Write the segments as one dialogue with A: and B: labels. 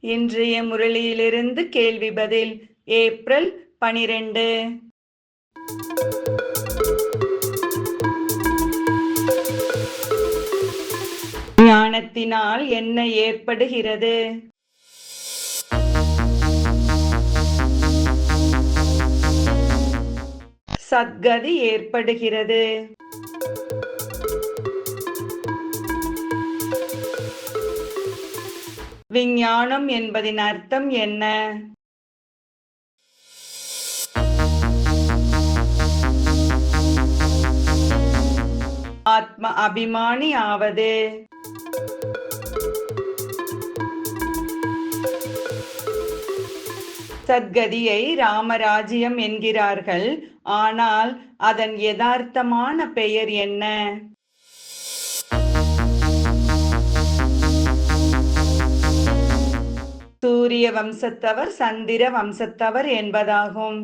A: இன்றைய முரளியிலிருந்து கேள்வி பதில் ஏப்ரல் பனிரெண்டு. ஞானத்தினால் என்ன ஏற்படுகிறது? சத்கதி ஏற்படுகிறது. விஞ்ஞானம் என்பதின் அர்த்தம் என்ன? ஆத்ம அபிமானி ஆவது. சத்கதியை ராமராஜ்யம் என்கிறார்கள். ஆனால் அதன் யதார்த்தமான பெயர் என்ன? சூரிய வம்சத்தவர் சந்திர வம்சத்தவர் என்பதாகும்.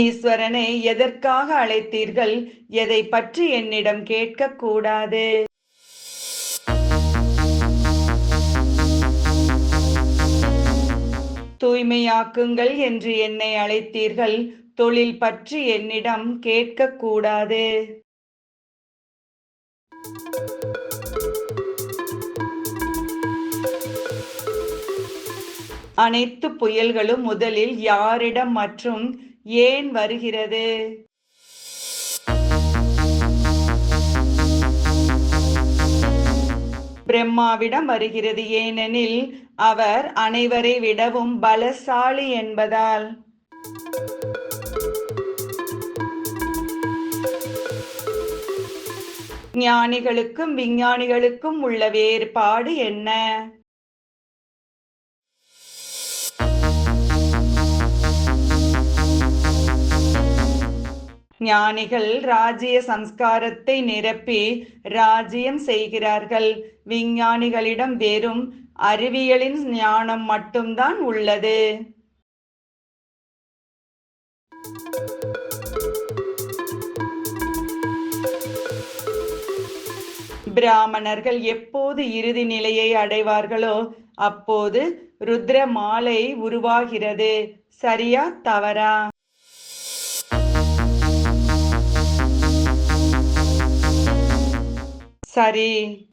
A: ஈஸ்வரனை எதற்காக அழைத்தீர்கள்? எதை பற்றி என்னிடம் கேட்கக்கூடாது தூய்மையாக்குங்கள் என்று என்னை அழைத்தீர்கள். தொழில் பற்றி என்னிடம் கேட்கக்கூடாது அனைத்து புயல்களும் முதலில் யாரிடம் மற்றும் ஏன் வருகிறது? பிரம்மாவிடம் வருகிறது. ஏனெனில் அவர் அனைவரை விடவும் பலசாலி என்பதால். ஞானிகளுக்கும் விஞ்ஞானிகளுக்கும் உள்ள வேறுபாடு என்ன? ஞானிகள் ராஜ்ய சம்ஸ்காரத்தை நிரப்பி ராஜ்யம் செய்கிறார்கள். விஞ்ஞானிகளிடம் வெறும் அறிவியலின் ஞானம் மட்டும்தான் உள்ளது. பிராமணர்கள் எப்போது இறுதி நிலையை அடைவார்களோ அப்போது ருத்ர மாலை உருவாகிறது. சரியா தவறா? சரி.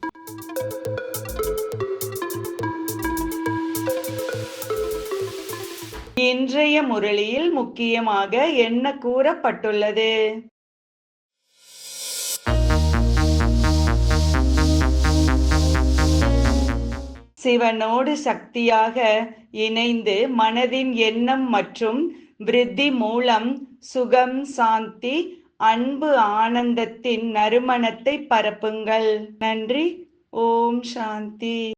A: இன்றைய முரளியில் முக்கியமாக என்ன கூறப்பட்டுள்ளது? சிவனோடு சக்தியாக இணைந்து மனதின் எண்ணம் மற்றும் விருத்தி மூலம் சுகம் சாந்தி அன்பு ஆனந்தத்தின் நறுமணத்தை பரப்புங்கள். நன்றி. ஓம் சாந்தி.